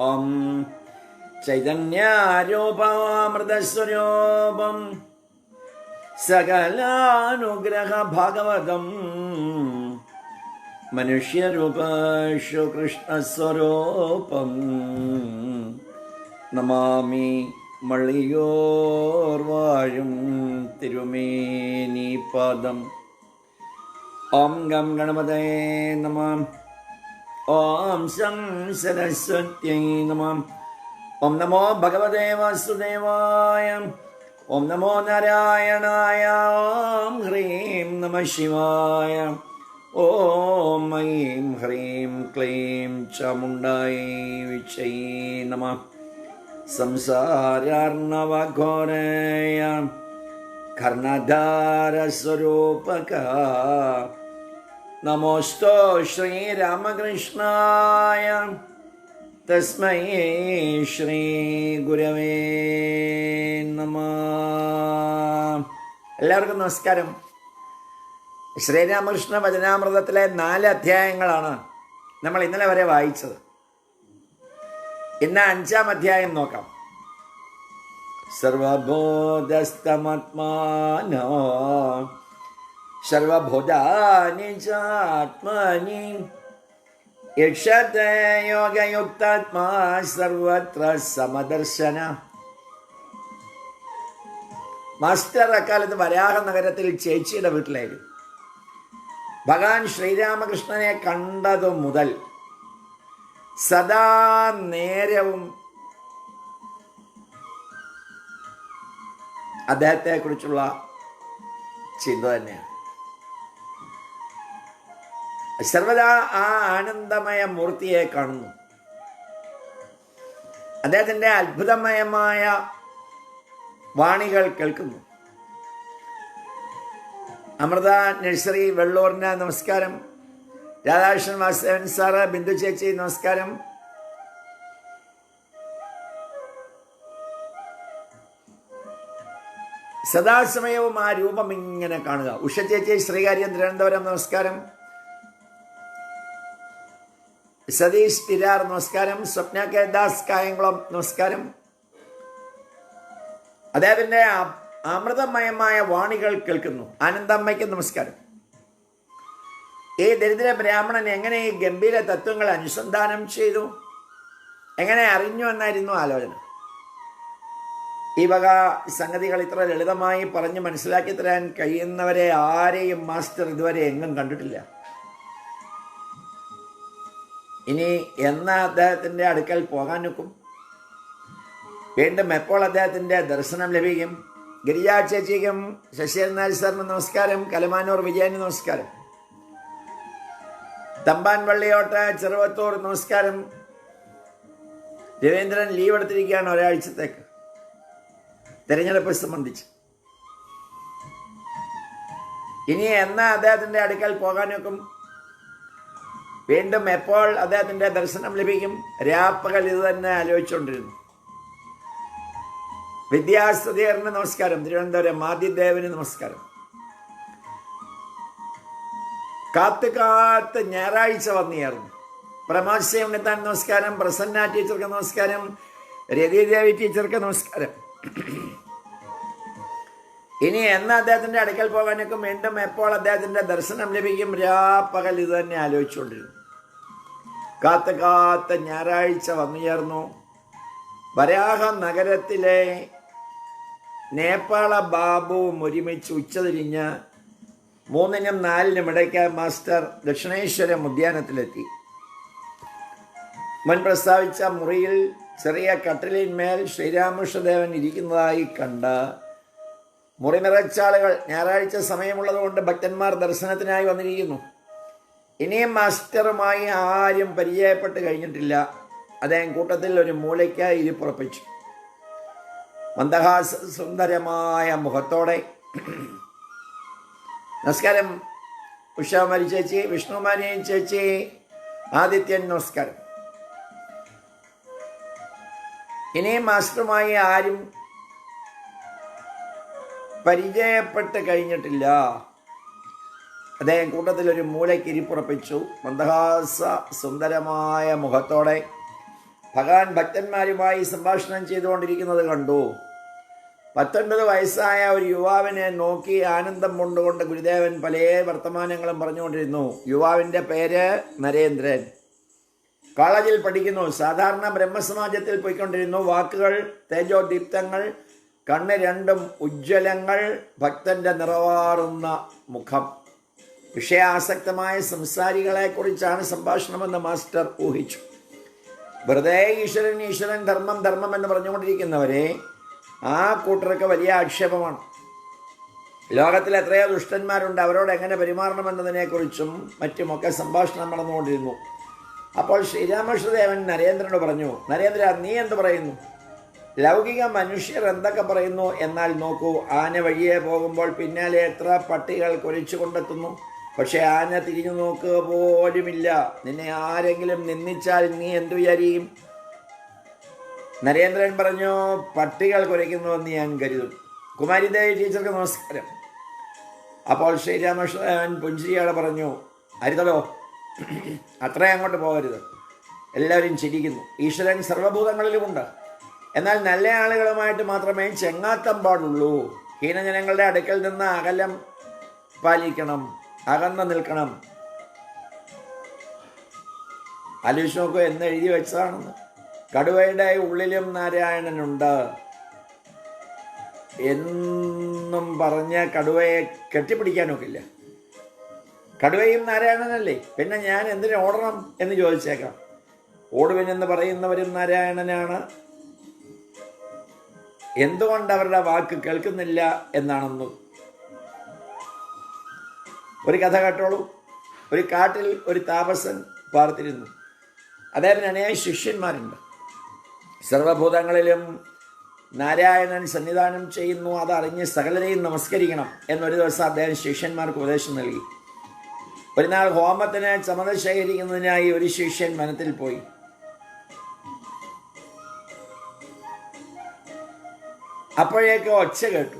ഓം ചൈതന്യാരൂപമൃതസ്വരൂപം സകലാനുഗ്രഹ ഭാഗവതം മനുഷ്യരൂപേഷു കൃഷ്ണസ്വരൂപം നമാമി മള്ളിയോർവാഴും തിരുമേനി പാദം ഓം ഗം ഗണപതേ നമ ഓം ശം സരസ്വത്യൈ നമ ഓം നമോ ഭഗവതേ വാസുദേവായ ഓം നമോ നാരായണായ ഓം ഹ്രീം നമ ശിവായ. ഓം ഐം ഹ്രീം ക്ലീം ചമുണ്ടായി വിച്ചൈ നമ. സംസാരാർണവഘോരയ കർണധാരസ്വരൂപക നമോസ്തോ ശ്രീരാമകൃഷ്ണായ തസ്മൈ ശ്രീ ഗുരവേ നമ എല്ലാവർക്കും നമസ്കാരം. ശ്രീരാമകൃഷ്ണ വചനാമൃതത്തിലെ നാല് അധ്യായങ്ങളാണ് നമ്മൾ ഇന്നലെ വരെ വായിച്ചത്. ഇന്ന് അഞ്ചാം അധ്യായം നോക്കാം. സർവബോധസ്തമാത്മാനോ സർവഭൂതാനി ചാത്മനി. യക്ഷത്തെ യോഗയുക്താത്മാ സർവത്ര സമദർശന. മാസ്റ്റർ അക്കാലത്ത് വരാഹ നഗരത്തിൽ ചേച്ചിയുടെ വീട്ടിലായിരുന്നു. ഭഗവാൻ ശ്രീരാമകൃഷ്ണനെ കണ്ടതു മുതൽ സദാ നേരവും അദ്ദേഹത്തെക്കുറിച്ചുള്ള ചിന്ത തന്നെയാണ്. സർവദാ ആ ആനന്ദമയ മൂർത്തിയെ കാണുന്നു. അദ്ദേഹത്തിന്റെ അത്ഭുതമയമായ വാണികൾ കേൾക്കുന്നു. അമൃത നഴ്സറി വെള്ളൂറിന് നമസ്കാരം. രാധാകൃഷ്ണൻ വാസുദേവൻ സാറ് ബിന്ദു ചേച്ചി നമസ്കാരം. സദാസമയവും ആ രൂപം ഇങ്ങനെ കാണുക. ഉഷ ചേച്ചി ശ്രീകാര്യം തിരുവനന്തപുരം നമസ്കാരം. സതീഷ് തിരാർ നമസ്കാരം. സ്വപ്ന കെ ദാസ് കായംകുളം നമസ്കാരം. അദ്ദേഹത്തിന്റെ ആ- അമൃതമയമായ വാണികൾ കേൾക്കുന്നു. ആനന്ദമ്മയ്ക്ക് നമസ്കാരം. ഈ ദരിദ്ര ബ്രാഹ്മണൻ എങ്ങനെ ഈ ഗംഭീര തത്വങ്ങൾ അനുസന്ധാനം ചെയ്തു? എങ്ങനെ അറിഞ്ഞു എന്നായിരുന്നു ആലോചന. ഈ വക സംഗതികൾ ഇത്ര ലളിതമായി പറഞ്ഞ് മനസ്സിലാക്കി തരാൻ കഴിയുന്നവരെ ആരെയും മാസ്റ്റർ ഇതുവരെ എങ്ങും കണ്ടിട്ടില്ല. ഇനി എന്നാ അദ്ദേഹത്തിന്റെ അടുക്കൽ പോകാൻ നിൽക്കും? വീണ്ടും എപ്പോൾ അദ്ദേഹത്തിന്റെ ദർശനം ലഭിക്കും? ഗിരിജാ ചേച്ചിക്കും ശശിധരൻ സാറിന് നമസ്കാരം. കലമാനൂർ വിജയന് നമസ്കാരം. തമ്പാൻ വള്ളിയോട്ട ചെറുവത്തൂർ നമസ്കാരം. രവീന്ദ്രൻ ലീവ് എടുത്തിരിക്കുകയാണ് ഒരാഴ്ചത്തേക്ക്. തിരഞ്ഞെടുപ്പ് സംബന്ധിച്ച്. ഇനി എന്നാ അദ്ദേഹത്തിന്റെ അടുക്കൽ പോകാൻ നോക്കും വീണ്ടും എപ്പോൾ അദ്ദേഹത്തിന്റെ ദർശനം ലഭിക്കും? രാപ്പകൽ ഇത് തന്നെ ആലോചിച്ചുകൊണ്ടിരുന്നു. വിദ്യാസ്തുതിയറിന് നമസ്കാരം. തിരുവനന്തപുരം മാധ്യദേവന് നമസ്കാരം. കാത്ത് കാത്ത് ഞായറാഴ്ച വന്നിയായിരുന്നു. പ്രമോദ് ഉണ്ണിത്താൻ നമസ്കാരം പ്രസന്ന ടീച്ചർക്ക് നമസ്കാരം രതിദേവി ടീച്ചർക്ക് നമസ്കാരം. ഇനി എന്ന് അദ്ദേഹത്തിന്റെ അടുക്കൽ പോകാനൊക്കെ വീണ്ടും എപ്പോൾ അദ്ദേഹത്തിന്റെ ദർശനം ലഭിക്കും? രാപ്പകൽ ഇത് തന്നെ ആലോചിച്ചുകൊണ്ടിരുന്നു. കാത്ത് കാത്ത ഞായറാഴ്ച വന്നുചേർന്നു. വരാഹ നഗരത്തിലെ നേപ്പാള ബാബുവും ഒരുമിച്ച് ഉച്ചതിരിഞ്ഞ് മൂന്നിനും നാലിനും ഇടയ്ക്ക് മാസ്റ്റർ ദക്ഷിണേശ്വരം ഉദ്യാനത്തിലെത്തി. മുൻ പ്രസ്താവിച്ച മുറിയിൽ ചെറിയ കട്ടിലിന്മേൽ ശ്രീരാമകൃഷ്ണദേവൻ ഇരിക്കുന്നതായി കണ്ട് മുറി നിറച്ചാളുകൾ ഞായറാഴ്ച സമയമുള്ളതുകൊണ്ട് ഭക്തന്മാർ ദർശനത്തിനായി വന്നിരിക്കുന്നു. ഇനിയും മാസ്റ്ററുമായി ആരും പരിചയപ്പെട്ട് കഴിഞ്ഞിട്ടില്ല. അദ്ദേഹം കൂട്ടത്തിൽ ഒരു മൂലയ്ക്കായി ഇരിപ്പുറപ്പിച്ചു മന്ദഹാസ സുന്ദരമായ മുഖത്തോടെ. നമസ്കാരം. ഉഷാമാരി ചേച്ചി വിഷ്ണുമാരി ചേച്ചി ആദിത്യൻ നമസ്കാരം. ഇനിയും മാസ്റ്ററുമായി ആരും പരിചയപ്പെട്ട് കഴിഞ്ഞിട്ടില്ല. അദ്ദേഹം കൂട്ടത്തിൽ ഒരു മൂലയ്ക്ക് ഇരിപ്പുറപ്പിച്ചു മന്ദഹാസ സുന്ദരമായ മുഖത്തോടെ ഭഗവാൻ ഭക്തന്മാരുമായി സംഭാഷണം ചെയ്തുകൊണ്ടിരിക്കുന്നത് കണ്ടു. പത്തൊൻപത് വയസ്സായ ഒരു യുവാവിനെ നോക്കി ആനന്ദം കൊണ്ടുകൊണ്ട് ഗുരുദേവൻ പല വർത്തമാനങ്ങളും പറഞ്ഞുകൊണ്ടിരുന്നു. യുവാവിന്റെ പേര് നരേന്ദ്രൻ. കോളേജിൽ പഠിക്കുന്നു. സാധാരണ ബ്രഹ്മസമാജത്തിൽ പോയിക്കൊണ്ടിരുന്നു. വാക്കുകൾ തേജോദീപ്തങ്ങൾ കണ്ണ് രണ്ടും ഉജ്ജ്വലങ്ങൾ ഭക്തന്റെ നിറവാറുന്ന മുഖം. വിഷയാസക്തമായ സംസാരികളെക്കുറിച്ചാണ് സംഭാഷണമെന്ന് മാസ്റ്റർ ഊഹിച്ചു. വെറുതെ ഈശ്വരൻ ഈശ്വരൻ ധർമ്മം ധർമ്മം എന്ന് പറഞ്ഞുകൊണ്ടിരിക്കുന്നവരെ ആ കൂട്ടർക്ക് വലിയ ആക്ഷേപമാണ്. ലോകത്തിൽ എത്രയോ ദുഷ്ടന്മാരുണ്ട്. അവരോട് എങ്ങനെ പെരുമാറണമെന്നതിനെക്കുറിച്ചും മറ്റുമൊക്കെ സംഭാഷണം നടന്നുകൊണ്ടിരുന്നു. അപ്പോൾ ശ്രീരാമകൃഷ്ണദേവൻ നരേന്ദ്രനോട് പറഞ്ഞു നരേന്ദ്ര നീ എന്ത് പറയുന്നു? ലൗകിക മനുഷ്യർ എന്തൊക്കെ പറയുന്നു? എന്നാൽ നോക്കൂ ആന വഴിയെ പോകുമ്പോൾ പിന്നാലെ എത്ര പട്ടികൾ കുരച്ചു കൊണ്ടെത്തുന്നു പക്ഷെ ആന തിരിഞ്ഞു നോക്കുക പോലുമില്ല. നിന്നെ ആരെങ്കിലും നിന്ദിച്ചാൽ നീ എന്തു വിചാരിക്കും? നരേന്ദ്രൻ പറഞ്ഞു പട്ടികൾ കുരയ്ക്കുന്നുവെന്ന് ഞാൻ കരുതും. കുമാരിദേവി ടീച്ചർക്ക് നമസ്കാരം. അപ്പോൾ ശ്രീരാമകൃഷ്ണൻ പുഞ്ചിരിയോടെ പറഞ്ഞു അരുതലോ അത്രയും അങ്ങോട്ട് പോകരുത്. എല്ലാവരും ചിരിക്കുന്നു. ഈശ്വരൻ സർവഭൂതങ്ങളിലുമുണ്ട്. എന്നാൽ നല്ല ആളുകളുമായിട്ട് മാത്രമേ ചെങ്ങാത്തം പാടുള്ളൂ. ഹീനജനങ്ങളുടെ അടുക്കൽ നിന്ന് അകലം പാലിക്കണം. അകന്നു നിൽക്കണം. ആലോചിച്ച് നോക്കുക എന്ന് എഴുതി വെച്ചതാണെന്ന്. കടുവയുടെ ഉള്ളിലും നാരായണനുണ്ട്. എന്നും പറഞ്ഞ് കടുവയെ കെട്ടിപ്പിടിക്കാനൊക്കില്ല. കടുവയും നാരായണനല്ലേ? പിന്നെ ഞാൻ എന്തിനു ഓടണം എന്ന് ചോദിച്ചേക്കാം. ഓടുവിനെന്ന് പറയുന്നവരും നാരായണനാണ്. എന്തുകൊണ്ട് അവരുടെ വാക്ക് കേൾക്കുന്നില്ല എന്നാണെന്ന് ഒരു കഥ കേട്ടോളൂ. ഒരു കാട്ടിൽ ഒരു താപസൻ പാർത്തിരുന്നു. അദ്ദേഹത്തിന് അനേക ശിഷ്യന്മാരുണ്ട്. സർവഭൂതങ്ങളിലും നാരായണൻ സന്നിധാനം ചെയ്യുന്നു. അതറിഞ്ഞ് സകലരെയും നമസ്കരിക്കണം എന്നൊരു ദിവസം അദ്ദേഹം ശിഷ്യന്മാർക്ക് ഉപദേശം നൽകി. ഒരു നാൾ ഹോമത്തിന് ചമത ശേഖരിക്കുന്നതിനായി ഒരു ശിഷ്യൻ വനത്തിൽ പോയി. അപ്പോഴേക്ക് ഒച്ച കേട്ടു.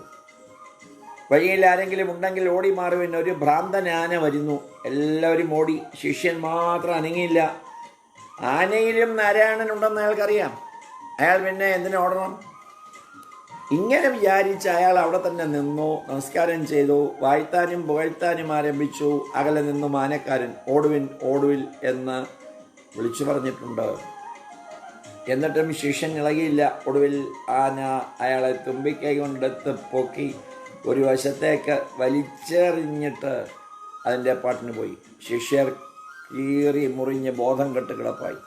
വഴിയിൽ ആരെങ്കിലും ഉണ്ടെങ്കിൽ ഓടി മാറുവിൻ. ഒരു ഭ്രാന്തൻ ആന വരുന്നു. എല്ലാവരും ഓടി. ശിഷ്യൻ മാത്രം അനങ്ങിയില്ല. ആനയിലും നാരായണൻ ഉണ്ടെന്ന് അയാൾക്കറിയാം. അയാൾ പിന്നെ എന്തിനു ഓടണം? ഇങ്ങനെ വിചാരിച്ച് അയാൾ അവിടെ തന്നെ നിന്നു. നമസ്കാരം ചെയ്തു. വാഴ്ത്താനും പുകഴ്ത്താനും ആരംഭിച്ചു. അകലെ നിന്നു മാനക്കാരൻ ഓടുവിൻ ഓടുവിൽ എന്ന് വിളിച്ചു പറഞ്ഞിട്ടുണ്ട്. എന്നിട്ടും ശിഷ്യൻ ഇളകിയില്ല. ഒടുവിൽ ആന അയാളെ തുമ്പിക്കൈ കൊണ്ടെടുത്ത് പൊക്കി ഒരു വശത്തേക്ക് വലിച്ചെറിഞ്ഞിട്ട് അതിന്റെ പാട്ടിന് പോയി. ശിഷ്യർ കീറി മുറിഞ്ഞ് ബോധം കെട്ട് കിടപ്പായി.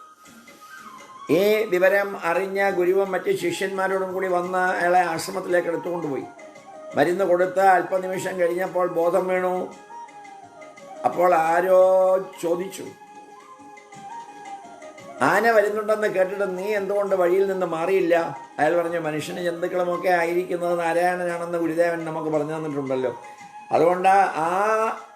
ഈ വിവരം അറിഞ്ഞ ഗുരുവും മറ്റ് ശിഷ്യന്മാരോടും കൂടി വന്ന് അയാളെ ആശ്രമത്തിലേക്ക് എടുത്തുകൊണ്ടുപോയി മരുന്ന് കൊടുത്ത് അല്പനിമിഷം കഴിഞ്ഞപ്പോൾ ബോധം വീണു. അപ്പോൾ ആരോ ചോദിച്ചു ആന വരുന്നുണ്ടെന്ന് കേട്ടിട്ട് നീ എന്തുകൊണ്ട് വഴിയിൽ നിന്ന് മാറിയില്ല? അയാൾ പറഞ്ഞു മനുഷ്യന് ജന്തുക്കളുമൊക്കെ ആയിരിക്കുന്നത് നാരായണനാണെന്ന് ഗുരുദേവൻ നമുക്ക് പറഞ്ഞു തന്നിട്ടുണ്ടല്ലോ. അതുകൊണ്ട് ആ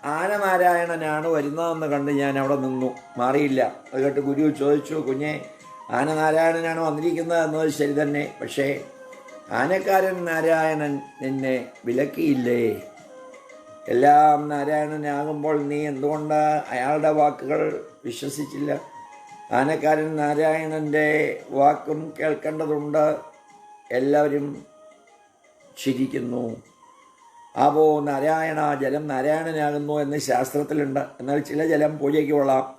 ആന നാരായണനാണ് വരുന്നതെന്ന് കണ്ട് ഞാൻ അവിടെ നിന്നു. മാറിയില്ല. അത് കേട്ട് ഗുരു ചോദിച്ചു കുഞ്ഞെ ആന നാരായണനാണ് വന്നിരിക്കുന്നത് എന്നത് ശരി തന്നെ. പക്ഷേ ആനക്കാരൻ നാരായണൻ നിന്നെ വിലക്കിയില്ലേ? എല്ലാം നാരായണനാകുമ്പോൾ നീ എന്തുകൊണ്ട് അയാളുടെ വാക്കുകൾ വിശ്വസിച്ചില്ല? ആനക്കാരൻ നാരായണന്റെ വാക്കും കേൾക്കേണ്ടതുണ്ട്. എല്ലാവരും ചിരിക്കുന്നു. ആവോ നാരായണ ജലം നാരായണനാകുന്നു എന്ന് ശാസ്ത്രത്തിലുണ്ട്. എന്നാൽ ചില ജലം പൂജയ്ക്ക് കൊള്ളാം.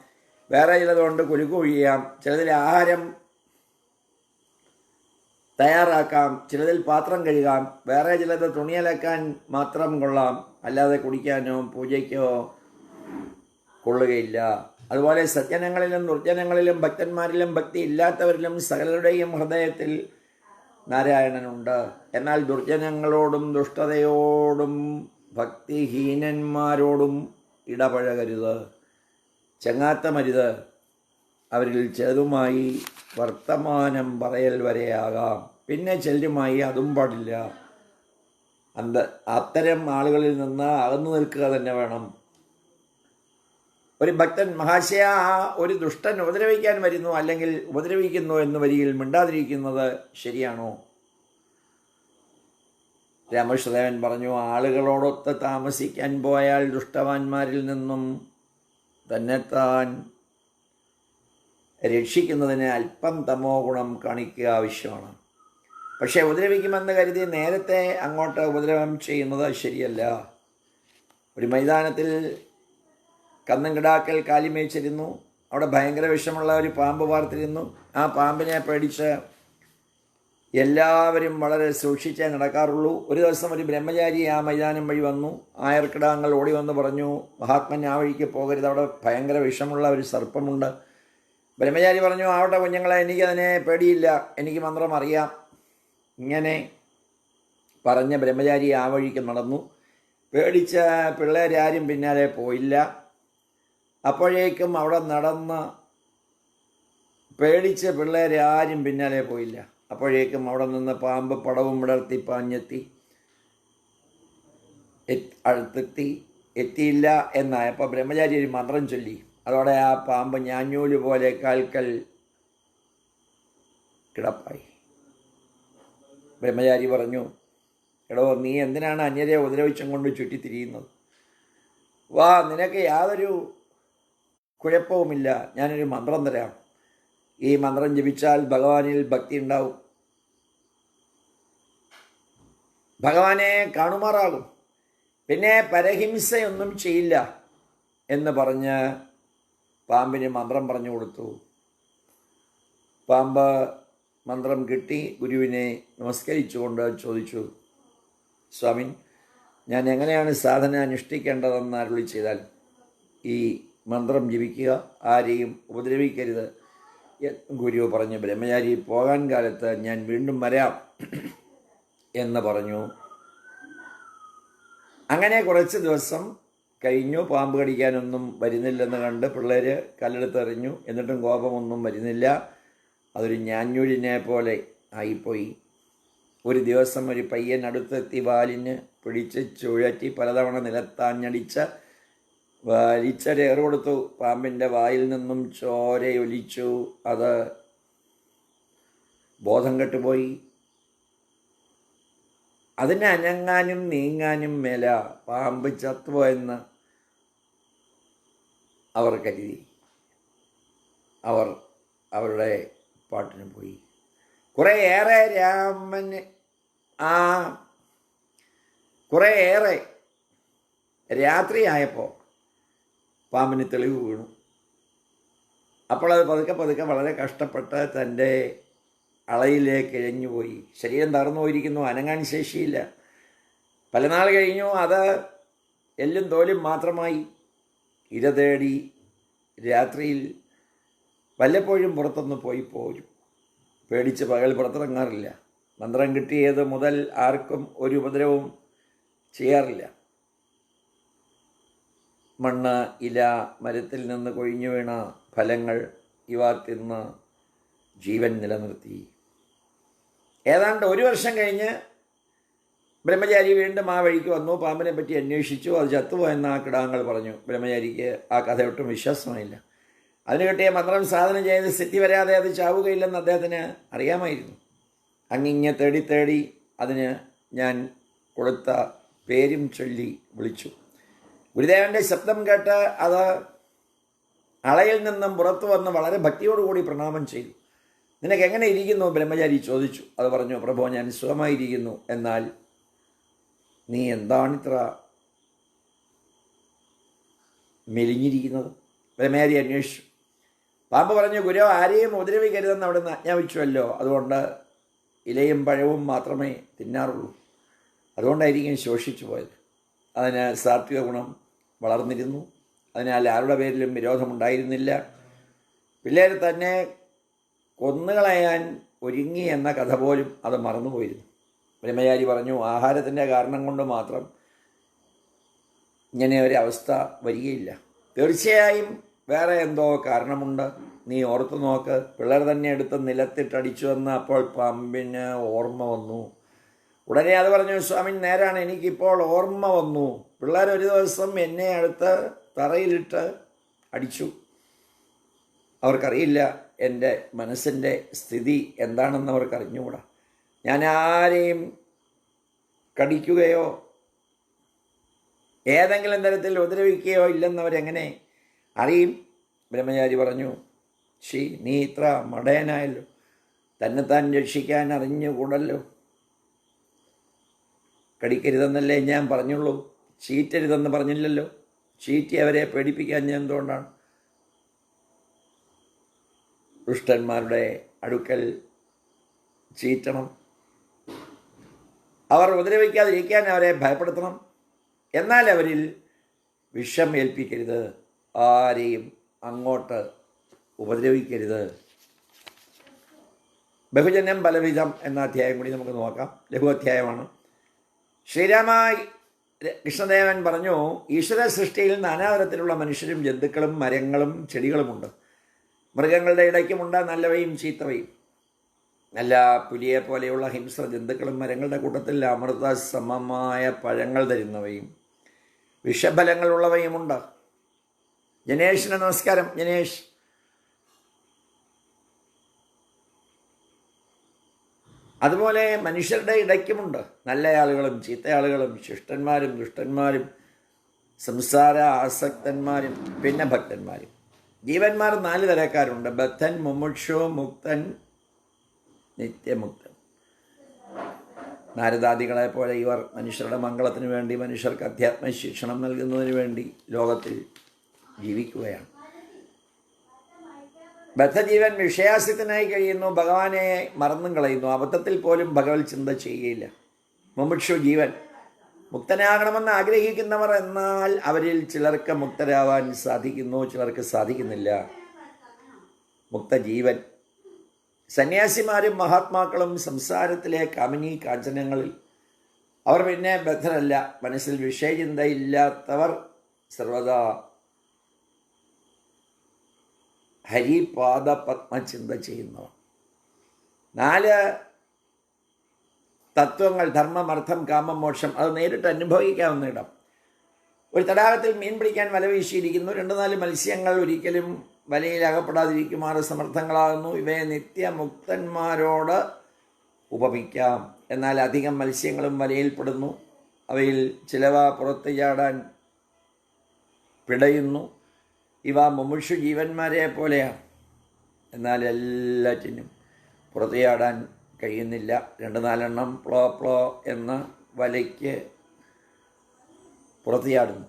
വേറെ ചിലതുകൊണ്ട് കുലുക്ക് ഒഴിയാം. ചിലതിൽ ആഹാരം തയ്യാറാക്കാം. ചിലതിൽ പാത്രം കഴുകാം. വേറെ ചിലത് തുണിയലക്കാൻ മാത്രം കൊള്ളാം. അല്ലാതെ കുടിക്കാനോ പൂജയ്ക്കോ കൊള്ളുകയില്ല. അതുപോലെ സജ്ജനങ്ങളിലും ദുർജനങ്ങളിലും ഭക്തന്മാരിലും ഭക്തി ഇല്ലാത്തവരിലും സകലരുടെയും ഹൃദയത്തിൽ നാരായണനുണ്ട്. എന്നാൽ ദുർജനങ്ങളോടും ദുഷ്ടതയോടും ഭക്തിഹീനന്മാരോടും ഇടപഴകരുത്. ചങ്ങാത്തമരുത് അവരിൽ ചെറുതുമായി വർത്തമാനം പറയൽ വരെയാകാം. പിന്നെ ചെല്ലുമായി അതും പാടില്ല. അന്ത അത്തരം ആളുകളിൽ നിന്ന് അകന്നു നിൽക്കുക തന്നെ വേണം. ഒരു ഭക്തൻ മഹാശയ ഒരു ദുഷ്ടൻ ഉപദ്രവിക്കാൻ വരുന്നു അല്ലെങ്കിൽ ഉപദ്രവിക്കുന്നു എന്ന് വരിയിൽ മിണ്ടാതിരിക്കുന്നത് ശരിയാണോ? രാമകൃഷ്ണദേവൻ പറഞ്ഞു ആളുകളോടൊത്ത് താമസിക്കാൻ പോയാൽ ദുഷ്ടവാന്മാരിൽ നിന്നും തന്നെത്താൻ രക്ഷിക്കുന്നതിന് അല്പം തമോ ഗുണം കാണിക്കുക ആവശ്യമാണ്. പക്ഷേ ഉപദ്രവിക്കുമെന്ന് കരുതി നേരത്തെ അങ്ങോട്ട് ഉപദ്രവം ചെയ്യുന്നത് ശരിയല്ല. ഒരു മൈതാനത്തിൽ കന്നും കിടാക്കൽ കാലിമേച്ചിരുന്നു അവിടെ ഭയങ്കര വിഷമുള്ള ഒരു പാമ്പ് വാർത്തിരുന്നു. ആ പാമ്പിനെ പേടിച്ച് എല്ലാവരും വളരെ സൂക്ഷിച്ചേ നടക്കാറുള്ളൂ. ഒരു ദിവസം ഒരു ബ്രഹ്മചാരി ആ മൈതാനം വഴി വന്നു. ആയർക്കിടാങ്ങൾ ഓടി വന്ന് പറഞ്ഞു മഹാത്മൻ ആ വഴിക്ക് പോകരുത്. അവിടെ ഭയങ്കര വിഷമുള്ള ഒരു സർപ്പമുണ്ട്. ബ്രഹ്മചാരി പറഞ്ഞു ആവട്ടെ കുഞ്ഞുങ്ങളെ എനിക്കതിനെ പേടിയില്ല. എനിക്ക് മന്ത്രം അറിയാം. ഇങ്ങനെ പറഞ്ഞ ബ്രഹ്മചാരി ആ വഴിക്ക് നടന്നു. പേടിച്ച പിള്ളേരാരും പിന്നാലെ പോയില്ല. അപ്പോഴേക്കും അവിടെ നടന്ന് പേടിച്ച പിള്ളേരാരും പിന്നാലെ പോയില്ല. അപ്പോഴേക്കും അവിടെ നിന്ന് പാമ്പ് പടവും വിടർത്തി പാഞ്ഞെത്തി. അടുത്തെത്തി. എത്തിയില്ല എന്നായപ്പോൾ ബ്രഹ്മചാരി ഒരു മന്ത്രം ചൊല്ലി. അതോടെ ആ പാമ്പ് ഞാഞ്ഞൂൽ പോലെ കാൽക്കൽ കിടപ്പായി. ബ്രഹ്മചാരി പറഞ്ഞു എടോ നീ എന്തിനാണ് അന്യരെ ഉപദ്രവിച്ചും കൊണ്ട് ചുറ്റിത്തിരിയുന്നത്? വാ നിനക്ക് യാതൊരു കുഴപ്പവുമില്ല. ഞാനൊരു മന്ത്രം തരാം. ഈ മന്ത്രം ജപിച്ചാൽ ഭഗവാനിൽ ഭക്തി ഉണ്ടാവും. ഭഗവാനെ കാണുമാറാകും. പിന്നെ പരഹിംസയൊന്നും ചെയ്യില്ല എന്ന് പറഞ്ഞ് പാമ്പിന് മന്ത്രം പറഞ്ഞു കൊടുത്തു. പാമ്പ് മന്ത്രം കിട്ടി ഗുരുവിനെ നമസ്കരിച്ചുകൊണ്ട് ചോദിച്ചു സ്വാമി ഞാൻ എങ്ങനെയാണ് സാധന അനുഷ്ഠിക്കേണ്ടതെന്ന് അരുളി ചെയ്താൽ? ഈ മന്ത്രം ജപിക്കുക ആരെയും ഉപദ്രവിക്കരുത് ഗുരു പറഞ്ഞു. ബ്രഹ്മചാരി പോകാൻ കാലത്ത് ഞാൻ വീണ്ടും വരാം എന്ന് പറഞ്ഞു. അങ്ങനെ കുറച്ച് ദിവസം കഴിഞ്ഞു. പാമ്പ് കടിക്കാനൊന്നും വരുന്നില്ലെന്ന് കണ്ട് പിള്ളേർ കല്ലെടുത്തെറിഞ്ഞു എന്നിട്ടും കോപമൊന്നും വരുന്നില്ല. അതൊരു ഞാഞ്ഞൂലിനെ പോലെ ആയിപ്പോയി. ഒരു ദിവസം ഒരു പയ്യൻ അടുത്തെത്തി വാലിന് പിടിച്ച് ചുഴറ്റി പലതവണ നിലത്താഞ്ഞടിച്ച് വലിച്ചൊരേറ് കൊടുത്തു പാമ്പിന്റെ വായിൽ നിന്നും ചോരയൊലിച്ചു. അത് ബോധം കെട്ടുപോയി. അതിന് അനങ്ങാനും നീങ്ങാനും മേല പാമ്പ് ചത്തുപോയെന്ന് അവർ കരുതി. അവർ അവരുടെ പാട്ടിന് പോയി. കുറേയേറെ രാമന് ആ കുറേയേറെ രാത്രിയായപ്പോൾ പാമ്പിന് തെളിവ് വീണു. അപ്പോൾ അത് പതുക്കെ പതുക്കെ വളരെ കഷ്ടപ്പെട്ട് തന്റെ അളയിലേക്ക് ഇഴഞ്ഞുപോയി ശരീരം തകർന്നു പോയിരിക്കുന്നു അനങ്ങാൻ ശേഷിയില്ല. പല നാൾ കഴിഞ്ഞു അത് എല്ലും തോലും മാത്രമായി. ഇര തേടി രാത്രിയിൽ വല്ലപ്പോഴും പുറത്തൊന്ന് പോയി പോരും. പേടിച്ച് പകൽ പുറത്തിറങ്ങാറില്ല. മന്ത്രം കിട്ടിയത് മുതൽ ആർക്കും ഒരു ഉപദ്രവവും ചെയ്യാറില്ല. മണ്ണ് ഇല മരത്തിൽ നിന്ന് കൊഴിഞ്ഞു വീണ ഫലങ്ങൾ ഇവ തിന്ന് ജീവൻ നിലനിർത്തി. ഏതാണ്ട് ഒരു വർഷം കഴിഞ്ഞ് ബ്രഹ്മചാരി വീണ്ടും ആ വഴിക്ക് വന്നു. പാമ്പിനെ പറ്റി അന്വേഷിച്ചു. അത് ചത്തുപോയെന്ന് ആ കിടാങ്ങൾ പറഞ്ഞു. ബ്രഹ്മചാരിക്ക് ആ കഥ ഒട്ടും വിശ്വാസമായില്ല. അതിന് കിട്ടിയ മന്ത്രം സാധനം ചെയ്ത് സ്ഥിതി വരാതെ അത് ചാവുകയില്ലെന്ന് അദ്ദേഹത്തിന് അറിയാമായിരുന്നു. അങ്ങിങ്ങെ തേടി തേടി അതിന് ഞാൻ കൊടുത്ത പേരും ചൊല്ലി വിളിച്ചു. ഗുരുദേവന്റെ ശബ്ദം കേട്ട് അത് അളയിൽ നിന്നും പുറത്തു വന്ന് വളരെ ഭക്തിയോടുകൂടി പ്രണാമം ചെയ്തു. നിനക്ക് എങ്ങനെ ഇരിക്കുന്നു? ബ്രഹ്മചാരി ചോദിച്ചു. അത് പറഞ്ഞു പ്രഭു ഞാൻ സുഖമായിരിക്കുന്നു. എന്നാൽ നീ എന്താണിത്ര മെലിഞ്ഞിരിക്കുന്നത്? ബ്രഹ്മചാരി അന്വേഷിച്ചു. പാമ്പ് പറഞ്ഞു ഗുരു ആരെയും ഉപദ്രവിക്കരുതെന്ന് നിന്ന് ആജ്ഞാപിച്ചുവല്ലോ. അതുകൊണ്ട് ഇലയും പഴവും മാത്രമേ തിന്നാറുള്ളൂ. അതുകൊണ്ടായിരിക്കും ശോഷിച്ചു പോയത്. അതിന് സാത്വിക ഗുണം വളർന്നിരുന്നു. അതിനാൽ ആരുടെ പേരിലും വിരോധമുണ്ടായിരുന്നില്ല. പിള്ളേർ തന്നെ കൊന്നുകളയാൻ ഒരുങ്ങി എന്ന കഥ പോലും അത് മറന്നുപോയിരുന്നു. ബ്രഹ്മചാരി പറഞ്ഞു ആഹാരത്തിന്റെ കാരണം കൊണ്ട് മാത്രം ഇങ്ങനെ ഒരു അവസ്ഥ വരികയില്ല. തീർച്ചയായും വേറെ എന്തോ കാരണമുണ്ട്. നീ ഓർത്തു നോക്ക്. പിള്ളേർ തന്നെ എടുത്ത് നിലത്തിട്ടടിച്ചു എന്ന് അപ്പോൾ പമ്പിന് ഓർമ്മ വന്നു. ഉടനെ അത് പറഞ്ഞു സ്വാമി നേരാണ്. എനിക്കിപ്പോൾ ഓർമ്മ വന്നു. പിള്ളേർ ഒരു ദിവസം എന്നെ അടുത്ത് തറയിലിട്ട് അടിച്ചു. അവർക്കറിയില്ല എന്റെ മനസ്സിന്റെ സ്ഥിതി എന്താണെന്ന് അവർക്കറിഞ്ഞുകൂടാ. ഞാൻ ആരെയും കടിക്കുകയോ ഏതെങ്കിലും തരത്തിൽ ഉപദ്രവിക്കുകയോ ഇല്ലെന്നവരെങ്ങനെ അറിയും? ബ്രഹ്മചാരി പറഞ്ഞു ഷീ നീ ഇത്ര മടയനായല്ലോ. തന്നെത്താൻ രക്ഷിക്കാൻ അറിഞ്ഞുകൂടല്ലോ. കടിക്കരുതെന്നല്ലേ ഞാൻ പറഞ്ഞുള്ളൂ. ചീറ്റരുതെന്ന് പറഞ്ഞില്ലല്ലോ. ചീറ്റി അവരെ പേടിപ്പിക്കാൻ ഞാൻ എന്തുകൊണ്ടാണ്? ദുഷ്ടന്മാരുടെ അടുക്കൽ ചീറ്റണം. അവർ ഉപദ്രവിക്കാതിരിക്കാൻ അവരെ ഭയപ്പെടുത്തണം. എന്നാൽ അവരിൽ വിഷം ഏൽപ്പിക്കരുത്. ആരെയും അങ്ങോട്ട് ഉപദ്രവിക്കരുത്. ബഹുജനം ബലവിധം എന്ന അധ്യായം കൂടി നമുക്ക് നോക്കാം. ലഘു അധ്യായമാണ്. ശ്രീരാമ കൃഷ്ണദേവൻ പറഞ്ഞു ഈശ്വര സൃഷ്ടിയിൽ നാനാതരത്തിലുള്ള മനുഷ്യരും ജന്തുക്കളും മരങ്ങളും ചെടികളുമുണ്ട്. മൃഗങ്ങളുടെ ഇടയ്ക്കുമുണ്ട് നല്ലവയും ചീത്തവയും. നല്ല പുലിയെ പോലെയുള്ള ഹിംസ ജന്തുക്കളും മരങ്ങളുടെ കൂട്ടത്തിൽ അമൃത സമമായ പഴങ്ങൾ തരുന്നവയും വിഷഫലങ്ങളുള്ളവയുമുണ്ട്. ജനേഷിന് നമസ്കാരം ജനേഷ് അതുപോലെ മനുഷ്യരുടെ ഇടയ്ക്കുമുണ്ട്. നല്ല ആളുകളും ചീത്ത ആളുകളും ശിഷ്ടന്മാരും ദുഷ്ടന്മാരും സംസാര ആസക്തന്മാരും പിന്നെ ഭക്തന്മാരും. ജീവന്മാർ നാല് തരക്കാരുണ്ട്. ബദ്ധൻ മുമുക്ഷു മുക്തൻ നിത്യമുക്തൻ. നാരദാദികളെ പോലെ ഇവർ മനുഷ്യരുടെ മംഗളത്തിന് വേണ്ടി മനുഷ്യർക്ക് അധ്യാത്മ ശിക്ഷണം നൽകുന്നതിന് വേണ്ടി ലോകത്തിൽ ജീവിക്കുകയാണ്. ബദ്ധജീവൻ വിഷയാസ്യത്തിനായി കഴിയുന്നു ഭഗവാനെ മറന്നും കളയുന്നു. അബദ്ധത്തിൽ പോലും ഭഗവത് ചിന്ത ചെയ്യുകയില്ല മുമുക്ഷു ജീവൻ. മുക്തനാകണമെന്ന് ആഗ്രഹിക്കുന്നവർ എന്നാൽ അവരിൽ ചിലർക്ക് മുക്തരാവാൻ സാധിക്കുന്നു ചിലർക്ക് സാധിക്കുന്നില്ല. മുക്തജീവൻ. സന്യാസിമാരും മഹാത്മാക്കളും സംസാരത്തിലെ കാമിനി കാഞ്ചനങ്ങളിൽ. അവർ പിന്നെ ബദ്ധരല്ല. മനസ്സിൽ വിഷയചിന്തയില്ലാത്തവർ സർവദാ ഹരിപാദ പത്മചിന്ത ചെയ്യുന്നവർ നാല് തത്വങ്ങൾ ധർമ്മം അർത്ഥം കാമം മോക്ഷം അത് നേരിട്ട് അനുഭവിക്കാവുന്ന ഇടം. ഒരു തടാകത്തിൽ മീൻ പിടിക്കാൻ വല വീശിയിരിക്കുന്നു. രണ്ട് നാല് മത്സ്യങ്ങൾ ഒരിക്കലും വലയിൽ അകപ്പെടാതിരിക്കുമാർ സമർത്ഥങ്ങളാകുന്നു. ഇവയെ നിത്യമുക്തന്മാരോട് ഉപമിക്കാം. എന്നാൽ അധികം മത്സ്യങ്ങളും വലയിൽപ്പെടുന്നു അവയിൽ ചിലവ പുറത്തു ചാടാൻ പിടയുന്നു. ഇവ മുമുഷു ജീവന്മാരെ പോലെയാണ് എന്നാൽ എല്ലാറ്റിനും പുറത്തുചാടാൻ കഴിയുന്നില്ല. രണ്ട് നാലെണ്ണം പ്ലോ പ്ലോ എന്ന വലയ്ക്ക് പുറത്തുചാടുന്നു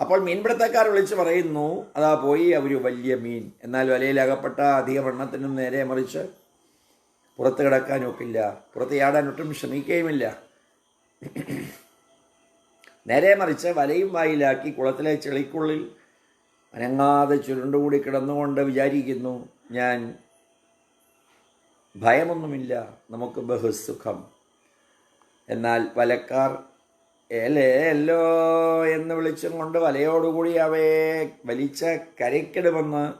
അപ്പോൾ മീൻപിടുത്തക്കാർ വിളിച്ച് പറയുന്നു അതാ പോയി അവർ വലിയ മീൻ. എന്നാൽ വലയിൽ അകപ്പെട്ട അധികം എണ്ണത്തിനും നേരെ മറിച്ച് പുറത്ത് കിടക്കാൻ ഒക്കില്ല. പുറത്ത് ചാടാൻ ഒട്ടും ശ്രമിക്കുകയുമില്ല. നേരെ മറിച്ച് വലയും വായിലാക്കി കുളത്തിലെ ചെളിക്കുള്ളിൽ അനങ്ങാതെ ചുരുണ്ടുകൂടി കിടന്നുകൊണ്ട് വിചാരിക്കുന്നു ഞാൻ ഭയമൊന്നുമില്ല നമുക്ക് ബഹുസുഖം. എന്നാൽ വലക്കാർ ഏലേല്ലോ എന്ന് വിളിച്ചും കൊണ്ട് വലയോടുകൂടി അവയെ വലിച്ച കരയ്ക്കിടുമെന്ന്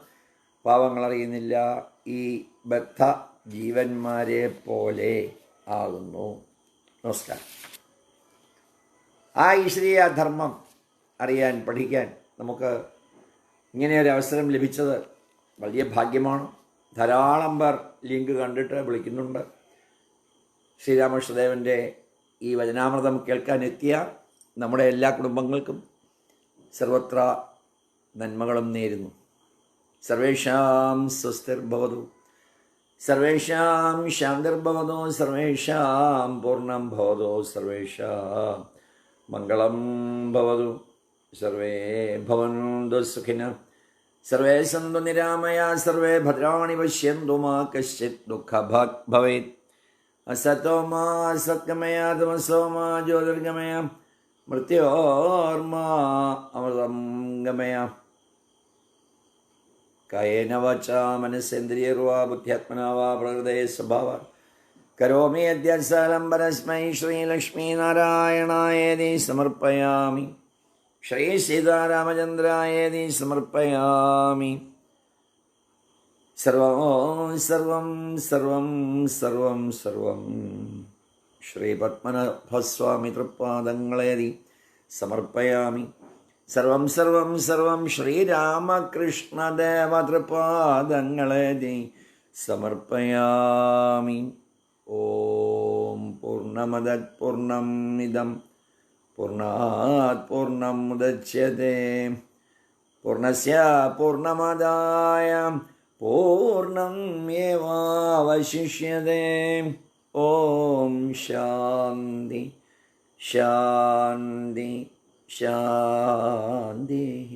പാവങ്ങളറിയുന്നില്ല ഈ ബദ്ധ ജീവന്മാരെ പോലെ ആകുന്നു. നമസ്കാരം. ആ ഈശ്വരീയ ധർമ്മം അറിയാൻ പഠിക്കാൻ നമുക്ക് ഇങ്ങനെ ഒരു അവസരം ലഭിച്ചത് വലിയ ഭാഗ്യമാണ്. ധാരാളം പേർ ലിങ്ക് കണ്ടിട്ട് വിളിക്കുന്നുണ്ട്. ശ്രീരാമകൃഷ്ണദേവന്റെ ഈ വചനാമൃതം കേൾക്കാൻ എത്തിയ നമ്മുടെ എല്ലാ കുടുംബങ്ങൾക്കും സർവത്ര നന്മകളും നേരുന്നു. സർവേഷാം സ്വസ്തിർഭവതു. സർവേഷാം ശാന്തിർഭവതോ. സർവേഷാം പൂർണം ഭവതോ. സർവേഷാം മംഗളം ഭവതു. സർവേ ഭവന്തു സർവേ സന്തു നിരാമയ സർവേ ഭദ്രാണി പശ്യന്തു മാ കശ്ചിത് ദുഃഖഭാഗ് ഭവേത്. അസതോ മാ സത്ഗമയ തമസോ മാ ജ്യോതിർഗമയ മൃത്യോർമാ അമൃതം ഗമയ. കയേന വാച മനസ്സേന്ദ്രിയർവാ ബുദ്ധ്യാത്മനാവാ പ്രകൃതയ പ്രകൃതേ സ്വഭാവ. കരോമി അധ്യാസാലം പരസ്മൈ ശ്രീലക്ഷ്മീനാരായണായേതി സമർപ്പയാമി. ശ്രീ സീതാരാമചന്ദ്രായേതി സമർപ്പയാമി. സർവം സർവം സർവം സർവം സർവം. ശ്രീ പത്മനാഭസ്വാമി തൃപ്പാദങ്ങളേതി സമർപ്പയാമി. സർവം സർവം സർവം ശ്രീരാമകൃഷ്ണദേവ തൃപാദങ്ങളേതി സമർപ്പയാമി. ഓം പൂർണമദ പൂർണം ഇതം പൂർണാത് പൂർണം മുദച്യത്തെ പൂർണസ്യ പൂർണമതായ പൂർണം ഏവാവശിഷ്യതേ. ഓം ശാന്തി. ശാന്തി. ശാന്തി.